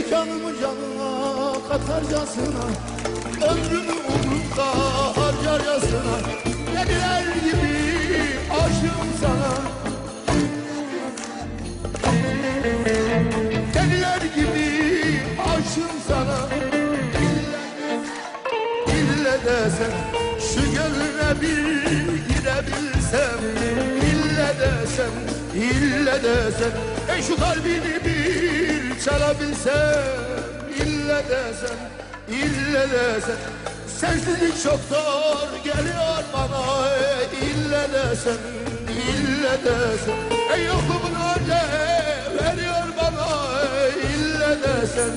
Ey canımı canına katarcasına Ömrümü umrumda harcarcasına Deliler gibi aşığım sana. Deliler gibi aşığım sana. İlle desem şu gönlüne bir girebilsem İlle desem, ille desem Ey şu kalbini bir çalabilsem İlle desem, ille desem. Sensizlik çok zor geliyor bana ey, İlle desem, ille desem. Ey yokluğun önce veriyor bana ey, İlle desem,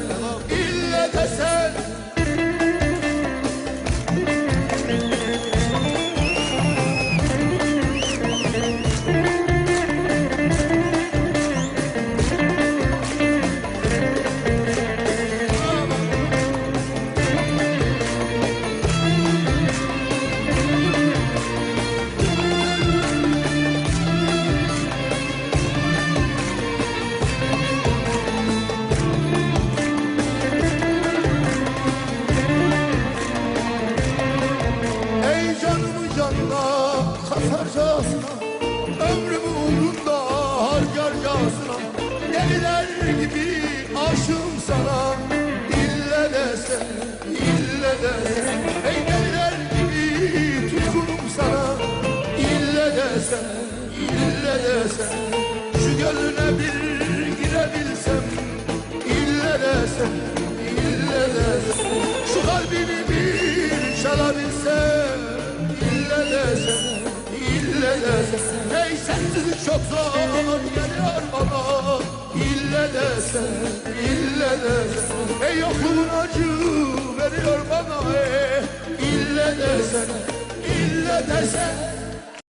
ille desem canına katarcasına Ömrümü uğrunda harcarcasına Deliler gibi aşığım sana İlle desen, ille desen Ey deliler gibi tutkunum sana İlle desen, ille desen Şu gönlüne bir girebilsem İlle desen, ille ille desen Ey sensizlik çok zor geliyor bana İlle desen, ille desen Ey yokluğun acı veriyor bana. Ey İlle desen, ille desen